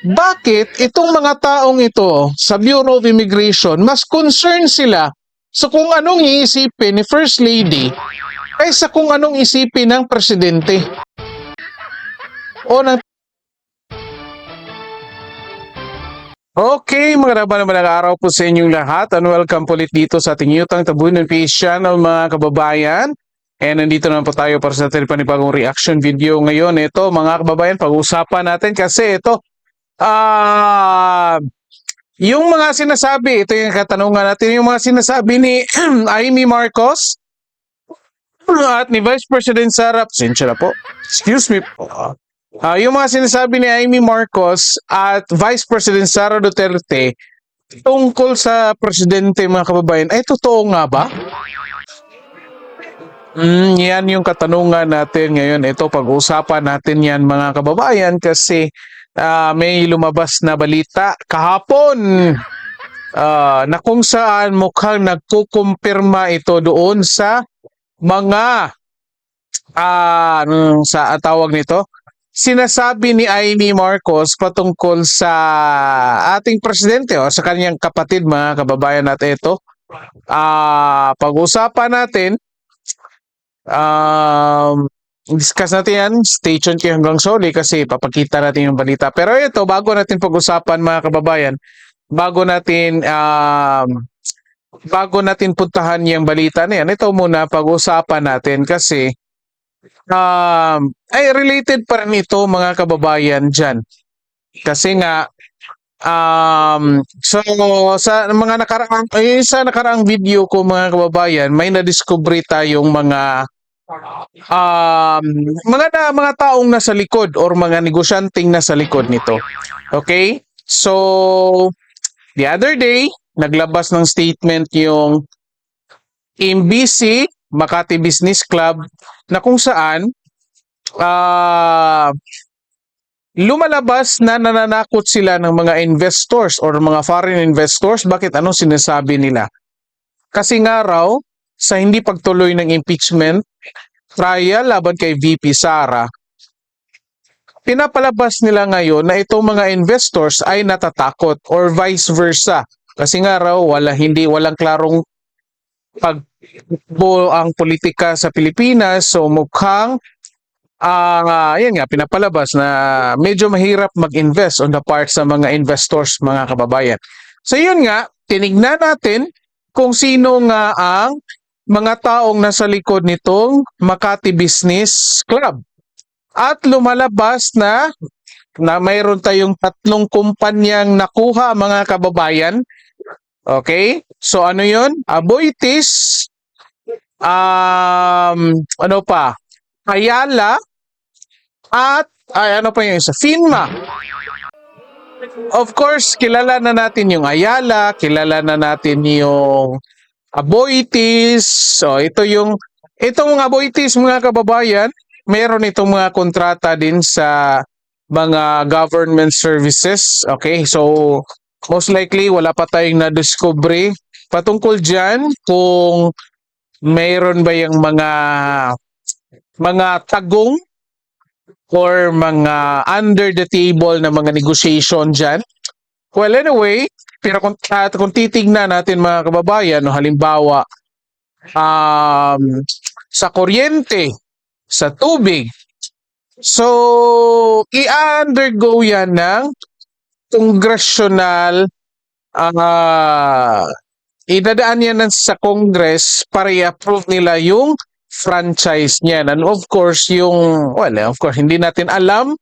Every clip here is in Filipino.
bakit itong mga taong ito sa Bureau of Immigration, mas concerned sila sa kung anong iisipin ni First Lady kaysa kung anong isipin ng Presidente. O ng Okay, mga naman naman araw po sa inyong lahat and welcome po ulit dito sa ating Yutang Tabunan PH channel mga kababayan. And nandito naman po tayo para sa ating panibagong reaction video ngayon. Ito mga kababayan, pag-usapan natin kasi ito, ah, yung mga sinasabi, ito yung katanungan natin, yung mga sinasabi ni Amy Marcos at ni Vice President Sara, pasensya na po, excuse me po, Ah, yung mga sinasabi ni Amy Marcos at Vice President Sara Duterte tungkol sa presidente mga kababayan, ay totoo nga ba? Mm, yan yung katanungan natin ngayon. Ito, pag-uusapan natin yan mga kababayan kasi ah, may lumabas na balita kahapon ah, na kung saan mukhang nagkukumpirma ito doon sa mga anong sa tawag nito? Sinasabi ni Amy Marcos patungkol sa ating presidente o sa kanyang kapatid mga kababayan at ito. Ah, pag-usapan natin um, discuss natin yan. Stay tuned kayo hanggang soli kasi papakita natin yung balita. Pero ito, bago natin pag-usapan mga kababayan, bago natin um, bago natin puntahan yung balita na yan, ito muna pag-usapan natin kasi um, ay related pa rin ito mga kababayan dyan. Kasi nga, um, so sa mga nakaraang, sa nakaraang video ko mga kababayan, may nadiskubre tayong mga um, mga na, mga taong nasa likod or mga negosyanteng nasa likod nito. Okay? So, the other day, naglabas ng statement yung MBC, Makati Business Club, na kung saan ah lumalabas na nananakot sila ng mga investors or mga foreign investors. Bakit? Anong sinasabi nila? Kasi nga raw, sa hindi pagtuloy ng impeachment trial laban kay VP Sara, pinapalabas nila ngayon na itong mga investors ay natatakot or vice versa. Kasi nga raw, wala, hindi, walang klarong pagbo ang politika sa Pilipinas. So mukhang ang ah, yan nga pinapalabas na medyo mahirap mag-invest on the part sa mga investors mga kababayan. So yun nga, tinignan natin kung sino nga ang mga taong nasa likod nitong Makati Business Club. At lumalabas na na mayroon tayong tatlong kumpanyang nakuha mga kababayan. Okay? So ano 'yon? Aboitis, um, ano pa? Ayala, at ay, ano pa yung isa? Finma. Of course, kilala na natin yung Ayala, kilala na natin yung Aboitis. So, ito yung itong Aboitis mga kababayan, meron itong mga kontrata din sa mga government services. Okay, so most likely wala pa tayong na-discovery patungkol dyan kung mayroon ba yung mga mga tagong or mga under the table na mga negotiation dyan. Well, anyway, pero kung, at kung titignan natin mga kababayan, no, halimbawa, um, sa kuryente, sa tubig, so, i-undergo yan ng congressional ah idadaan yan sa Congress para i-approve nila yung franchise niyan. And of course, yung, well, of course, hindi natin alam.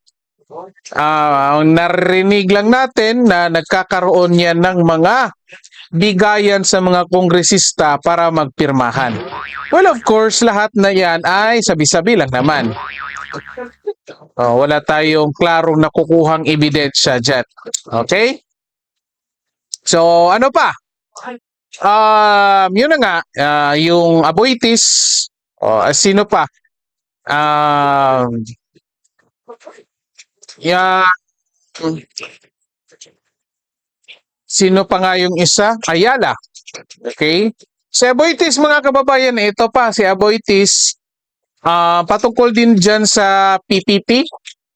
Ang narinig lang natin na nagkakaroon yan ng mga bigayan sa mga kongresista para magpirmahan. Well, of course, lahat na yan ay sabi-sabi lang naman. Oh, wala tayong klarong nakukuhang ebidensya dyan. Okay? So, ano pa? Um, yun na nga, ah, yung Aboitis, o ah, sino pa? Um, yeah, sino pa nga yung isa? Ayala. Okay? Si Aboitis, mga kababayan, ito pa, si Aboitis, ah patungkol din dyan sa PPP,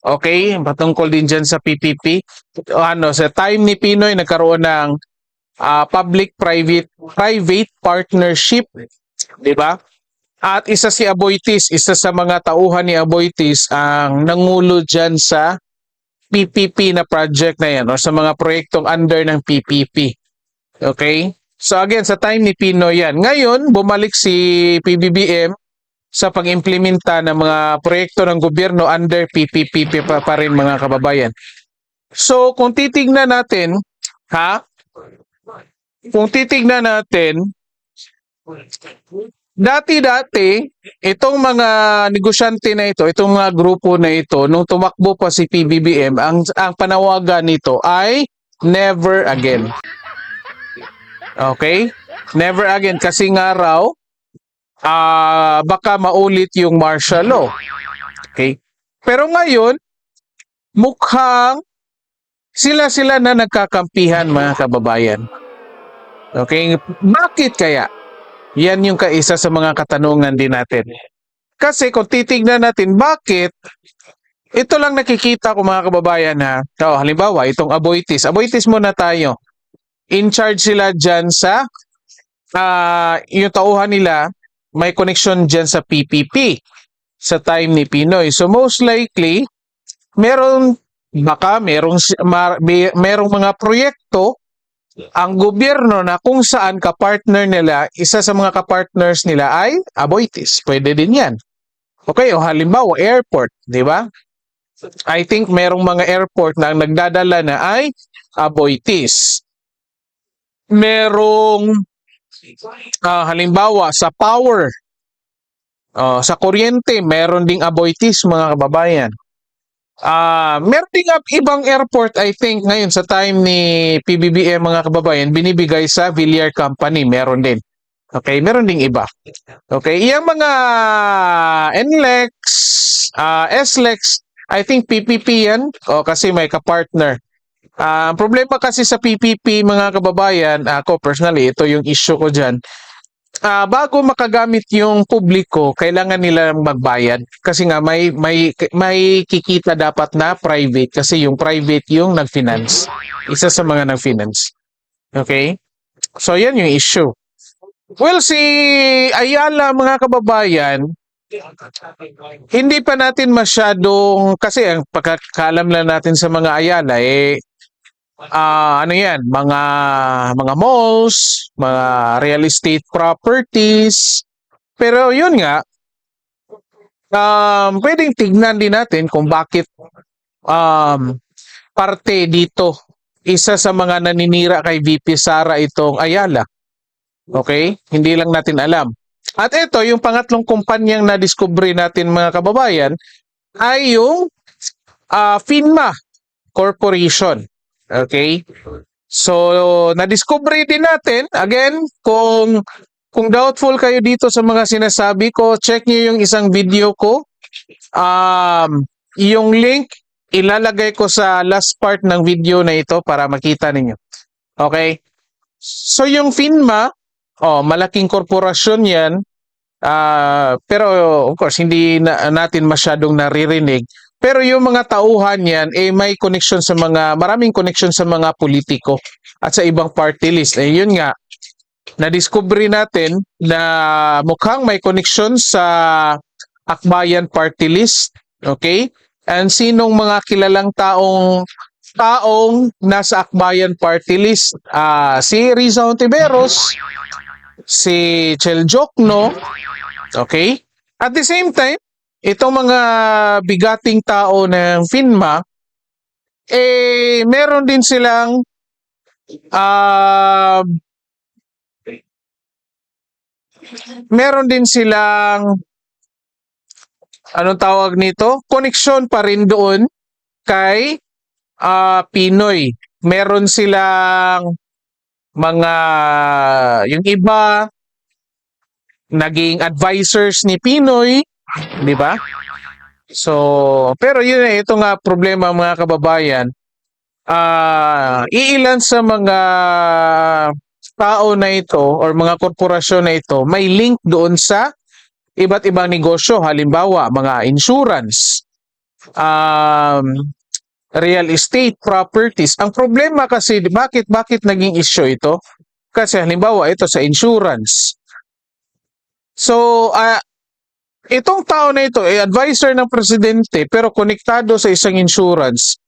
Okay, patungkol din dyan sa PPP. Ano, sa time ni Pinoy nagkaroon ng ah, public-private private partnership, 'di ba? At isa si Aboitis, isa sa mga tauhan ni Aboitis ang nangulo dyan sa PPP na project na yan o sa mga proyektong under ng PPP. Okay? So again, sa time ni Pinoy yan. Ngayon, bumalik si PBBM sa pag-implementa ng mga proyekto ng gobyerno under PPP pa, pa rin mga kababayan. So kung titignan natin, ha? Kung titignan natin, dati-dati, itong mga negosyante na ito, itong mga grupo na ito, nung tumakbo pa si PBBM, ang, ang panawagan nito ay never again. Okay? Never again. Kasi nga raw, ah baka maulit yung martial law. Okay? Pero ngayon, mukhang sila-sila na nagkakampihan mga kababayan. Okay? Bakit kaya? Yan yung kaisa sa mga katanungan din natin. Kasi kung titignan natin, bakit ito lang nakikita ko mga kababayan ha. Oh, halimbawa, itong Aboitis. Aboitis muna tayo. In charge sila dyan sa ah yung tauhan nila may connection dyan sa PPP sa time ni Pinoy. So most likely, meron baka merong merong mga proyekto ang gobyerno na kung saan kapartner nila, isa sa mga kapartners nila ay Aboitis. Pwede din yan. Okay, o halimbawa, airport, di ba? I think merong mga airport na ang nagdadala na ay Aboitis. Merong ah, halimbawa sa power, oh, sa kuryente, meron ding Aboitis mga kababayan. Ah, meron ding ab- ibang airport I think ngayon sa time ni PBBM mga kababayan binibigay sa Villar Company, meron din. Okay, meron ding iba. Okay, yung mga NLEX, ah SLEX, I think PPP yan o kasi may kapartner. Ah, ang problema kasi sa PPP mga kababayan, ako personally, ito yung issue ko diyan. Ah, bago makagamit yung publiko, kailangan nila magbayad kasi nga may may may kikita dapat na private kasi yung private yung nag-finance. Isa sa mga nag-finance. Okay? So yan yung issue. Well, si Ayala mga kababayan, hindi pa natin masyadong kasi ang pagkakalam lang natin sa mga Ayala eh ah ano yan, mga mga malls, mga real estate properties. Pero yun nga, um, pwedeng tignan din natin kung bakit um, parte dito, isa sa mga naninira kay VP Sara itong Ayala. Okay? Hindi lang natin alam. At ito, yung pangatlong kumpanyang na-discovery natin mga kababayan, ay yung ah, FINMA Corporation. Okay? So, na-discovery din natin, again, kung kung doubtful kayo dito sa mga sinasabi ko, check niyo yung isang video ko. Um, yung link, ilalagay ko sa last part ng video na ito para makita ninyo. Okay? So, yung FINMA, oh, malaking korporasyon yan, Ah, pero of course hindi na, natin masyadong naririnig. Pero yung mga tauhan yan eh may connection sa mga maraming connection sa mga politiko at sa ibang party list. Eh yun nga na-discovery natin na mukhang may connection sa Akbayan party list. Okay? And sinong mga kilalang taong taong nasa Akbayan party list? Ah, si Riza Ontiveros, si Chel Jokno, Okay? At the same time, itong mga bigating tao ng FINMA, eh, meron din silang ah meron din silang anong tawag nito? Connection pa rin doon kay ah Pinoy. Meron silang mga yung iba naging advisors ni Pinoy, di ba? So, pero yun eh, ito nga problema mga kababayan. Ah, iilan sa mga tao na ito or mga korporasyon na ito may link doon sa iba't ibang negosyo, halimbawa mga insurance, um, real estate properties. Ang problema kasi, bakit, bakit naging issue ito? Kasi halimbawa, ito sa insurance. So, ah, itong tao na ito, eh, advisor ng presidente, pero konektado sa isang insurance.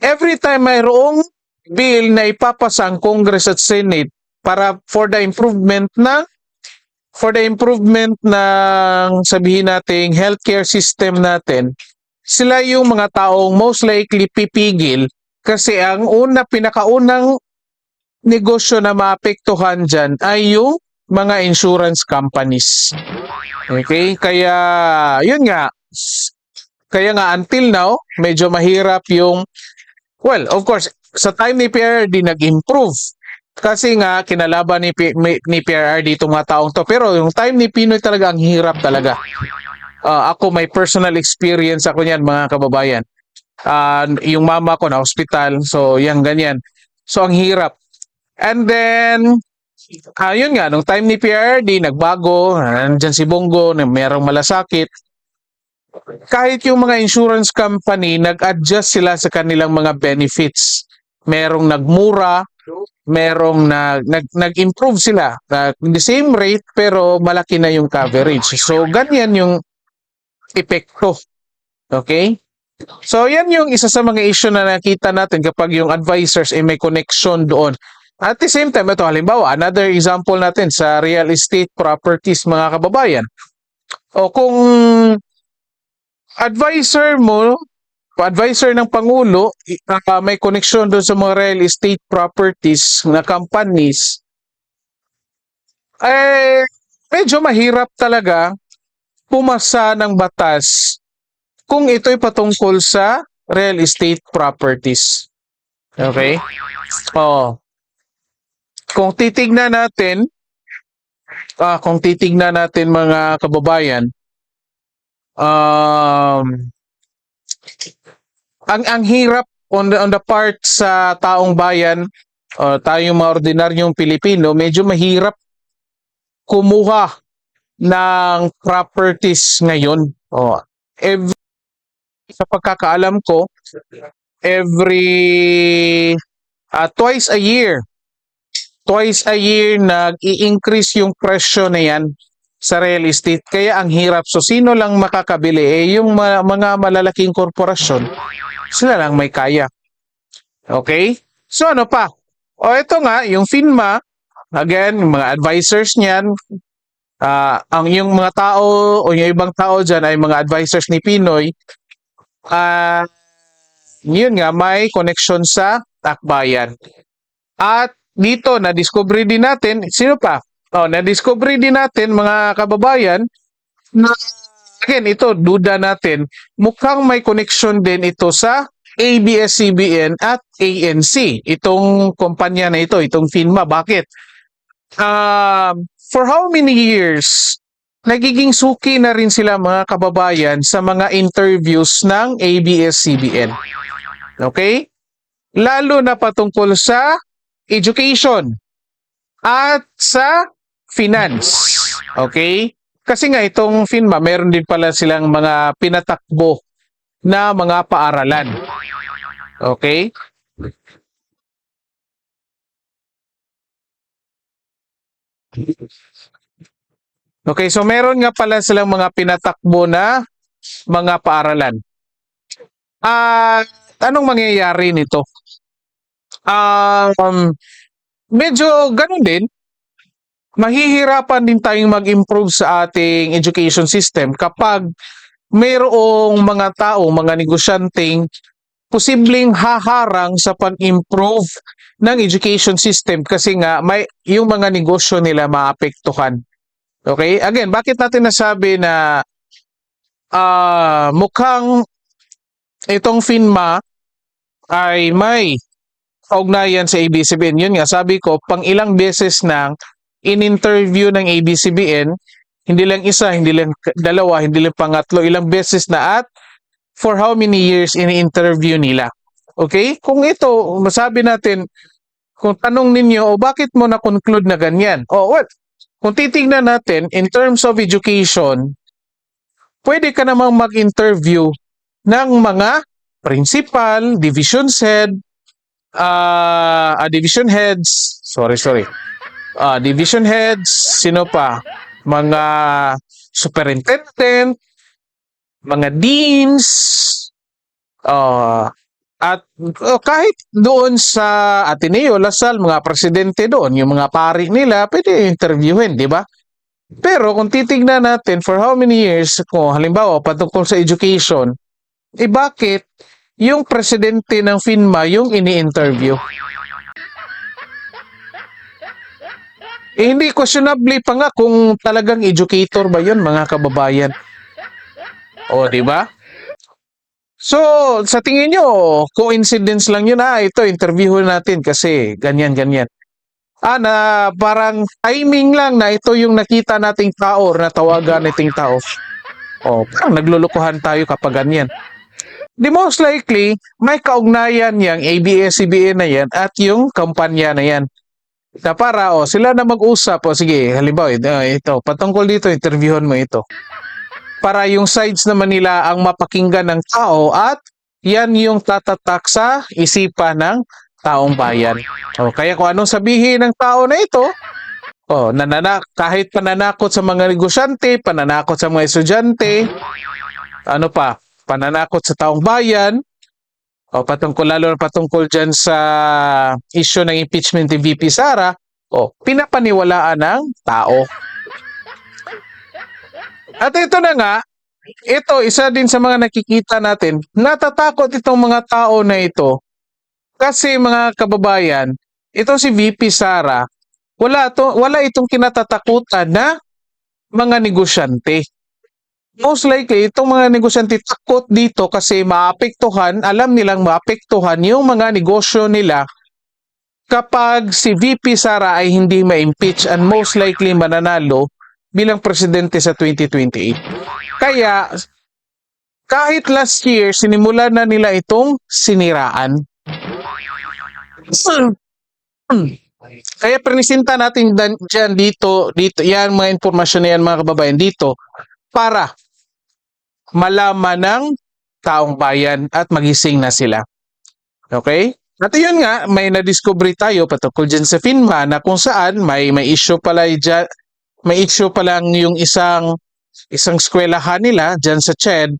Every time mayroong bill na ipapasa ang Congress at Senate para for the improvement na for the improvement ng sabihin nating healthcare system natin, sila yung mga taong most likely pipigil kasi ang una, pinakaunang negosyo na maapektuhan dyan ay yung mga insurance companies. Okay? Kaya, yun nga. Kaya nga until now, medyo mahirap yung, well, of course, sa time ni PRD nag-improve. Kasi nga, kinalaban ni, P- ni PRD itong mga taong to. Pero yung time ni Pinoy talaga, ang hirap talaga. Ah, ako, may personal experience ako niyan, mga kababayan. Ah, yung mama ko na hospital, so yan, ganyan. So, ang hirap. And then, ah, yun nga, nung time ni PRD, nagbago, nandyan si Bongo, na merong malasakit. Kahit yung mga insurance company, nag-adjust sila sa kanilang mga benefits. Merong nagmura, merong nag, nag, nag-improve sila. Uh, the same rate, pero malaki na yung coverage. So, ganyan yung epekto. Okay? So, yan yung isa sa mga issue na nakita natin kapag yung advisors ay may connection doon. At the same time, ito halimbawa, another example natin sa real estate properties mga kababayan. O kung advisor mo, advisor ng Pangulo, ah, may connection doon sa mga real estate properties na companies, eh, medyo mahirap talaga pumasa ng batas kung ito'y patungkol sa real estate properties. Okay? Oh. Kung titignan natin, ah, kung titignan natin mga kababayan, um, ang ang hirap on the, on the part sa taong bayan, o tayong mga ordinaryong Pilipino, medyo mahirap kumuha ng properties ngayon. Oh, every sa pagkakaalam ko, every ah, twice a year, twice a year nag-i-increase yung presyo na yan sa real estate. Kaya ang hirap. So, sino lang makakabili? Eh, yung ma- mga malalaking korporasyon, sila lang may kaya. Okay? So, ano pa? O, ito nga, yung FINMA, again, yung mga advisors niyan, ah, ang yung mga tao o yung ibang tao dyan ay mga advisors ni Pinoy, ah, yun nga, may connection sa Akbayan. At dito, na-discover din natin, sino pa? Oh, na-discover din natin, mga kababayan, na, again, ito, duda natin, mukhang may connection din ito sa ABS-CBN at ANC. Itong kumpanya na ito, itong FINMA. Bakit? Um, for how many years, nagiging suki na rin sila mga kababayan sa mga interviews ng ABS-CBN. Okay? Lalo na patungkol sa education at sa finance. Okay? Kasi nga itong FINMA, meron din pala silang mga pinatakbo na mga paaralan. Okay? Okay, so meron nga pala silang mga pinatakbo na mga paaralan. Ah, anong mangyayari nito? Um, medyo ganun din. Mahihirapan din tayong mag-improve sa ating education system kapag mayroong mga tao, mga negosyanteng posibleng haharang sa pag-improve ng education system kasi nga may yung mga negosyo nila maapektuhan. Okay? Again, bakit natin nasabi na ah mukhang itong FINMA ay may kaugnayan sa ABCBN. Yun nga, sabi ko, pang ilang beses nang in-interview ng ABCBN, hindi lang isa, hindi lang dalawa, hindi lang pangatlo, ilang beses na at for how many years ini-interview nila. Okay? Kung ito, masabi natin, kung tanong ninyo, o bakit mo na-conclude na ganyan? O, well, kung titignan natin, in terms of education, pwede ka namang mag-interview ng mga principal, division head, ah ah, division heads, sorry, sorry. Ah, division heads, sino pa? Mga superintendent, mga deans, ah, at oh, kahit doon sa Ateneo, Lasal, mga presidente doon, yung mga pari nila, pwede interviewin, di ba? Pero kung titignan natin for how many years, kung halimbawa patungkol sa education, eh bakit yung presidente ng FINMA yung ini-interview? Eh hindi questionably pa nga kung talagang educator ba yun mga kababayan. O, di ba? So, sa tingin nyo, coincidence lang yun, ah, ito, interview natin kasi ganyan, ganyan. Ah, na parang timing lang na ito yung nakita nating tao or natawagan nating tao. Oh, parang naglulukuhan tayo kapag ganyan. The most likely, may kaugnayan yang ABS-CBN na yan at yung kampanya na yan. Na para, oh, sila na mag-usap. O sige, halimbawa, ito, ito, patungkol dito, interviewin mo ito. Para yung sides naman nila ang mapakinggan ng tao at yan yung tatatak sa isipan ng taong bayan. O, kaya kung anong sabihin ng tao na ito, oh, nanana kahit pananakot sa mga negosyante, pananakot sa mga estudyante, ano pa, pananakot sa taong bayan, o patungkol lalo na patungkol dyan sa issue ng impeachment ni VP Sara, o pinapaniwalaan ng tao. At ito na nga, ito isa din sa mga nakikita natin, natatakot itong mga tao na ito kasi mga kababayan, ito si VP Sara, wala to, wala itong kinatatakutan na mga negosyante. Most likely, itong mga negosyante takot dito kasi maapektuhan, alam nilang maapektuhan yung mga negosyo nila kapag si VP Sara ay hindi ma-impeach and most likely mananalo bilang presidente sa 2028. Kaya, kahit last year, sinimulan na nila itong siniraan. Kaya prinisinta natin dyan dito, dito, yan mga impormasyon na yan mga kababayan dito para malaman ng taong bayan at magising na sila. Okay? At yun nga, may na-discovery tayo patungkol dyan sa FINMA na kung saan may, may issue pala dyan, may issue pa lang yung isang isang eskwelahan nila dyan sa CHED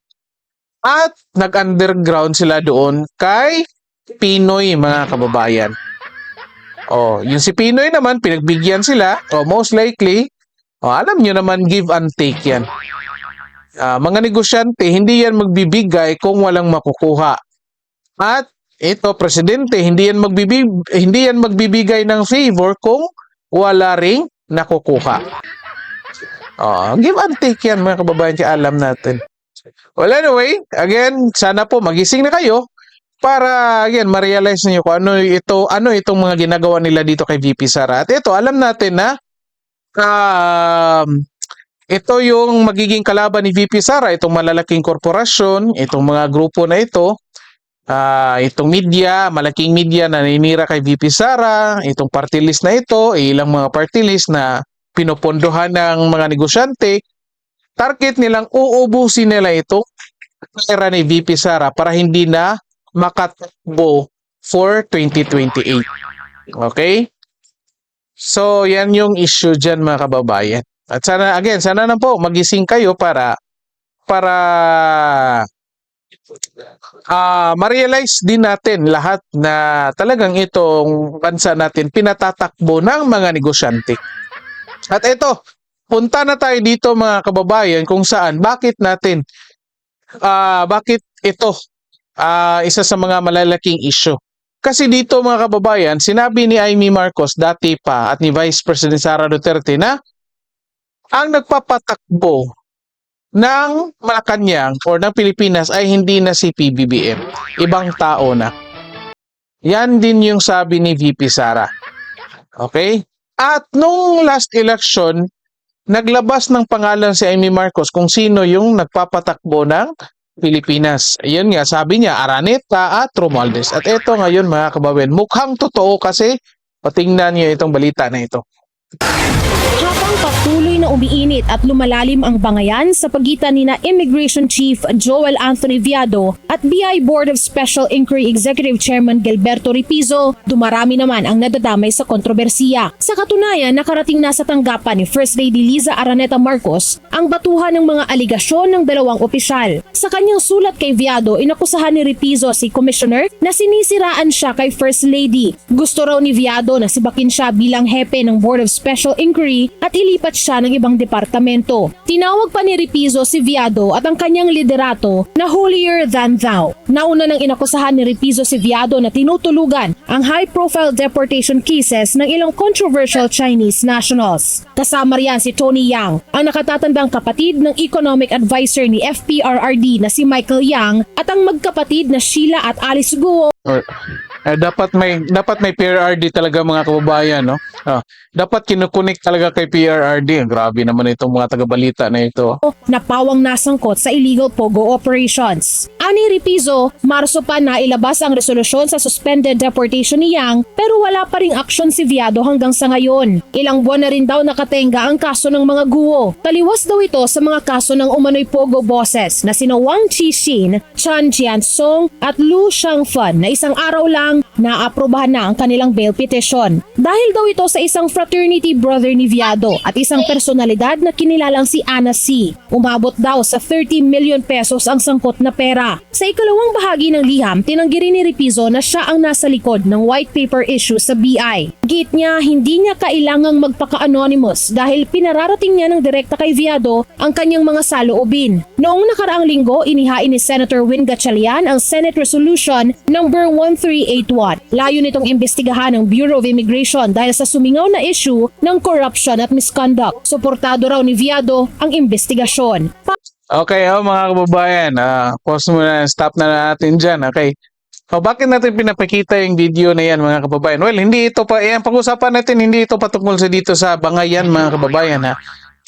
at nag-underground sila doon kay Pinoy mga kababayan. Oh, yung si Pinoy naman pinagbigyan sila, oh, most likely, oh, alam nyo naman give and take yan. Ah, mga negosyante, hindi yan magbibigay kung walang makukuha. At ito, presidente, hindi yan magbibig hindi yan magbibigay ng favor kung wala ring nakukuha. Oh, give and take yan mga kababayan, kaya alam natin. Well, anyway, again, sana po magising na kayo para again ma-realize niyo kung ano ito ano itong mga ginagawa nila dito kay VP Sara. At ito, alam natin na um, ito yung magiging kalaban ni VP Sara, itong malalaking korporasyon, itong mga grupo na ito, ah itong media, malaking media na naninira kay VP Sara, itong party list na ito, ilang mga party list na pinupondohan ng mga negosyante, target nilang uubusin nila ito pera ni VP Sara para hindi na makatakbo for 2028. Okay? So, yan yung issue dyan mga kababayan. At sana, again, sana na po magising kayo para para ah ma-realize din natin lahat na talagang itong bansa natin pinatatakbo ng mga negosyante. At ito, punta na tayo dito mga kababayan kung saan, bakit natin, ah bakit ito ah isa sa mga malalaking issue. Kasi dito mga kababayan, sinabi ni Amy Marcos dati pa at ni Vice President Sara Duterte na ang nagpapatakbo ng Malacanang or ng Pilipinas ay hindi na si PBBM. Ibang tao na. Yan din yung sabi ni VP Sara. Okay? At nung last election, naglabas ng pangalan si Amy Marcos kung sino yung nagpapatakbo ng Pilipinas. Ayun nga, sabi niya, Araneta at Romualdez. At ito ngayon mga kababayan, mukhang totoo kasi patingnan niyo itong balita na ito. Na umiinit at lumalalim ang bangayan sa pagitan ni na Immigration Chief Joel Anthony Viado at BI Board of Special Inquiry Executive Chairman Gilberto Ripizo, dumarami naman ang nadadamay sa kontrobersiya. Sa katunayan, nakarating na sa tanggapan ni First Lady Liza Araneta Marcos ang batuhan ng mga aligasyon ng dalawang opisyal. Sa kanyang sulat kay Viado, inakusahan ni Ripizo si Commissioner na sinisiraan siya kay First Lady. Gusto raw ni Viado na sibakin siya bilang hepe ng Board of Special Inquiry at ilipat siya ng ibang departamento. Tinawag pa ni Ripizo si Viado at ang kanyang liderato na holier than thou. Nauna nang inakusahan ni Ripizo si Viado na tinutulugan ang high-profile deportation cases ng ilang controversial Chinese nationals. Kasama riyan si Tony Yang, ang nakatatandang kapatid ng economic advisor ni FPRRD na si Michael Yang at ang magkapatid na Sheila at Alice Guo Or, eh, dapat may dapat may PRRD talaga mga kababayan, no? Ah, dapat kinukunik talaga kay PRRD. Grabe naman itong mga taga-balita na ito. na pawang nasangkot sa illegal POGO operations. Ani Ripizo, Marso pa na ilabas ang resolusyon sa suspended deportation ni Yang pero wala pa ring aksyon si Viado hanggang sa ngayon. Ilang buwan na rin daw nakatenga ang kaso ng mga guwo. Taliwas daw ito sa mga kaso ng umano'y POGO bosses na sina Wang Qixin, Chan Jiansong at Lu Shangfan na isang araw lang naaprubahan na ang kanilang bail petition. Dahil daw ito sa isang fraternity brother ni Viado at isang personalidad na kinilalang si Ana C. Umabot daw sa 30 million pesos ang sangkot na pera. Sa ikalawang bahagi ng liham, tinanggi rin ni Ripizo na siya ang nasa likod ng white paper issue sa BI. Git niya, hindi niya kailangang magpaka-anonymous dahil pinararating niya ng direkta kay Viado ang kanyang mga saloobin. Noong nakaraang linggo, inihain ni Senator Win Gatchalian ang Senate Resolution number 1381. Layo nitong imbestigahan ng Bureau of Immigration dahil sa sumingaw na issue ng corruption at misconduct. Suportado raw ni Viado ang investigasyon. Okay, oh, mga kababayan, ah, pause muna, stop na natin dyan, okay? O bakit natin pinapakita yung video na yan mga kababayan? Well, hindi ito pa, yan, pag-usapan natin, hindi ito patungkol sa dito sa bangayan mga kababayan ha.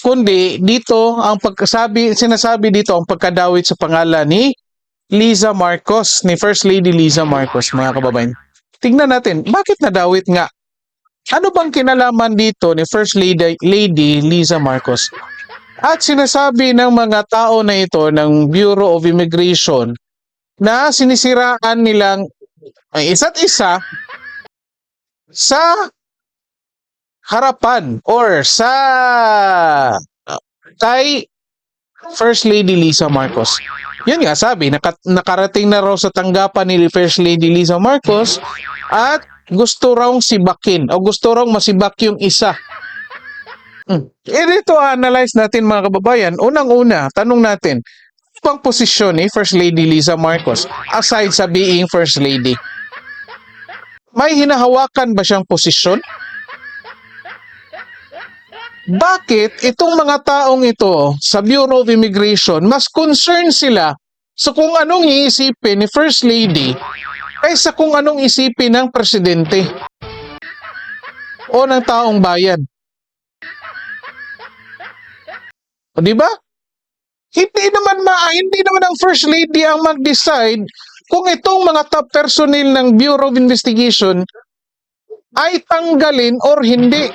Kundi dito, ang pagkasabi, sinasabi dito, ang pagkadawit sa pangalan ni Liza Marcos, ni First Lady Liza Marcos mga kababayan. Tingnan natin, bakit nadawit nga? Ano bang kinalaman dito ni First Lady, Lady Liza Marcos? At sinasabi ng mga tao na ito ng Bureau of Immigration na sinisiraan nilang ang isa't isa sa harapan or sa uh, kay First Lady Lisa Marcos. Yun nga sabi, naka- nakarating na raw sa tanggapan ni First Lady Lisa Marcos at gusto raw sibakin o gusto raw masibak yung isa. Hmm. Eh dito analyze natin mga kababayan. Unang-una, tanong natin, bang posisyon ni First Lady Lisa Marcos aside sa being First Lady? May hinahawakan ba siyang posisyon? Bakit itong mga taong ito sa Bureau of Immigration mas concerned sila sa kung anong iisipin ni First Lady kaysa kung anong isipin ng presidente o ng taong bayan? O di ba? Hindi naman ma hindi naman ang first lady ang mag-decide kung itong mga top personnel ng Bureau of Investigation ay tanggalin or hindi.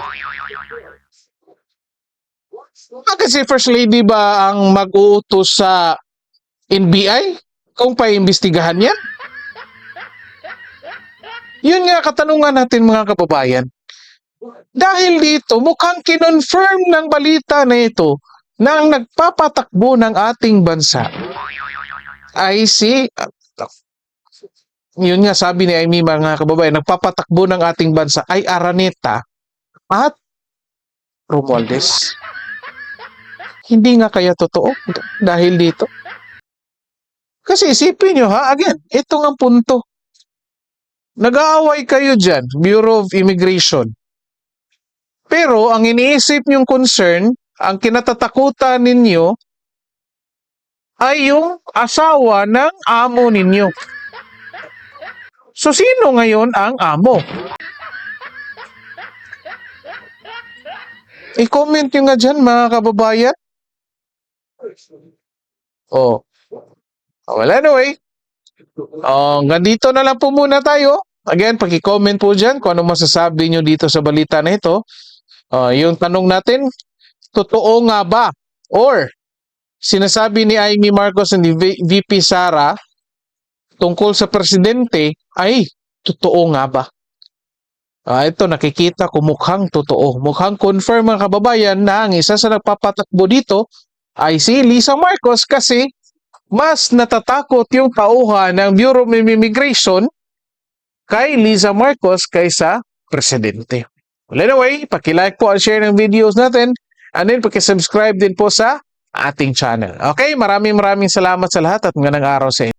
Bakit si First Lady ba ang mag-uutos sa NBI kung paimbestigahan yan? Yun nga katanungan natin mga kababayan. Dahil dito, mukhang kinonfirm ng balita na ito na ang nagpapatakbo ng ating bansa ay si yun nga sabi ni Amy mga kababayan, nagpapatakbo ng ating bansa ay Araneta at Romualdez. Hindi nga kaya totoo dahil dito. Kasi isipin nyo ha, again, ito ang punto. Nag-aaway kayo dyan, Bureau of Immigration. Pero ang iniisip nyong concern, ang kinatatakutan ninyo, ay yung asawa ng amo ninyo. So sino ngayon ang amo? I-comment nyo nga dyan mga kababayan. Oh. Well, anyway. Oh, hanggang dito na lang po muna tayo. Again, paki-comment po dyan kung ano masasabi nyo dito sa balita na ito. Oh, yung tanong natin, totoo nga ba? Or, sinasabi ni Amy Marcos and ni VP Sara tungkol sa presidente ay totoo nga ba? Ah, ito nakikita ko mukhang totoo. Mukhang confirm mga kababayan na ang isa sa nagpapatakbo dito ay si Lisa Marcos kasi mas natatakot yung tauhan ng Bureau of Immigration kay Lisa Marcos kaysa presidente. Well, anyway, pakilike po at share ng videos natin and then pakisubscribe din po sa ating channel. Okay, maraming maraming salamat sa lahat at magandang araw sa inyo.